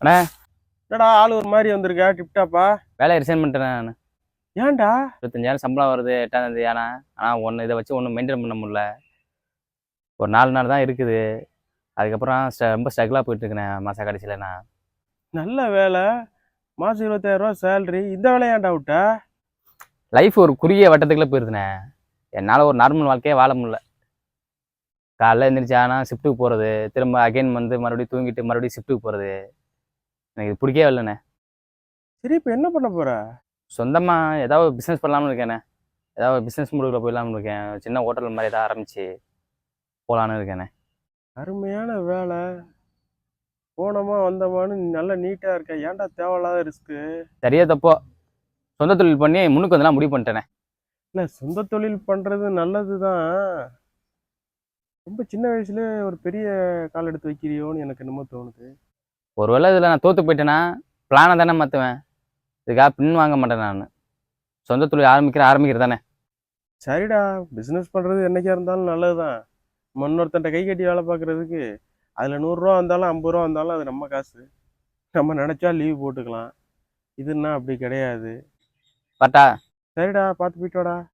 அண்ணா. என்னடா ஆள் ஒரு மாதிரி வந்திருக்கா? டிப்டாப்பா? வேலையை ரிசைன் பண்ணிட்டேன் நான். ஏன்டா? இருபத்தஞ்சாயிரம் சம்பளம் வருது எட்டாம் தேதி ஆனால் ஆனால் ஒன்று இதை வச்சு ஒன்றும் மெயின்டைன் பண்ண முடியல. ஒரு நாலு நாள் தான் இருக்குது. அதுக்கப்புறம் ரொம்ப ஸ்ட்ரகிளாக போயிட்டு இருக்கேன் மாத கடைசியில் நான். நல்ல வேலை. மாசம் இருபத்தாயிரம் ரூபா சேலரி இந்த வேலையை ஏன்டா விட்ட? லைஃப் ஒரு குறுகிய வட்டத்துக்குள்ளே போயிருதுண்ணே. என்னால் ஒரு நார்மல் வாழ்க்கையே வாழ முடியல. காலைல எழுந்திரிச்சு ஆனால் ஷிஃப்ட்டுக்கு போகிறது திரும்ப அகைன் வந்து மறுபடியும் தூங்கிட்டு மறுபடியும் ஷிஃப்ட்டுக்கு போகிறது எனக்கு இது பிடிக்கவே இல்லைண்ணே. சரி இப்போ என்ன பண்ண போற? சொந்தமாக ஏதாவது பிஸ்னஸ் பண்ணலாம்னு இருக்கேண்ணே. ஏதாவது பிஸ்னஸ் முடிவுல போயிடலாம்னு இருக்கேன். சின்ன ஹோட்டல் மாதிரி ஏதாவது ஆரம்பிச்சு போகலான்னு இருக்கேண்ணே. அருமையான வேலை. போனோமா வந்தோமான்னு நல்ல நீட்டா இருக்க. ஏன்டா தேவையில்லாத ரிஸ்க்கு சரியா தப்போ? சொந்த தொழில் பண்ணி முன்னுக்கு வந்தெல்லாம் முடிவு பண்ணிட்டேனே இல்லை சொந்த தொழில் பண்றது நல்லது தான் ரொம்ப சின்ன வயசுல ஒரு பெரிய கால் எடுத்து வைக்கிறியோன்னு எனக்கு என்னமோ தோணுது. ஒருவேளை இதில் நான் தோற்று போயிட்டேன்னா பிளானை தானே மாற்றுவேன் இதுக்காக பின் வாங்க மாட்டேன் நான். சொந்த தொழில் ஆரம்பிக்கிற ஆரம்பிக்கிறது தானே. சரிடா. பிஸ்னஸ் பண்ணுறது என்னைக்கா இருந்தாலும் நல்லது தான் இன்னொருத்தன்ட்ட கை கட்டி வேலை பார்க்குறதுக்கு அதில் நூறுரூவா வந்தாலும் ஐம்பது ரூபா வந்தாலும் அது நம்ம காசு. நம்ம நினச்சா லீவ் போட்டுக்கலாம். இதுன்னா அப்படி கிடையாது. பட்டா. சரிடா பார்த்து போயிட்டு வாடா.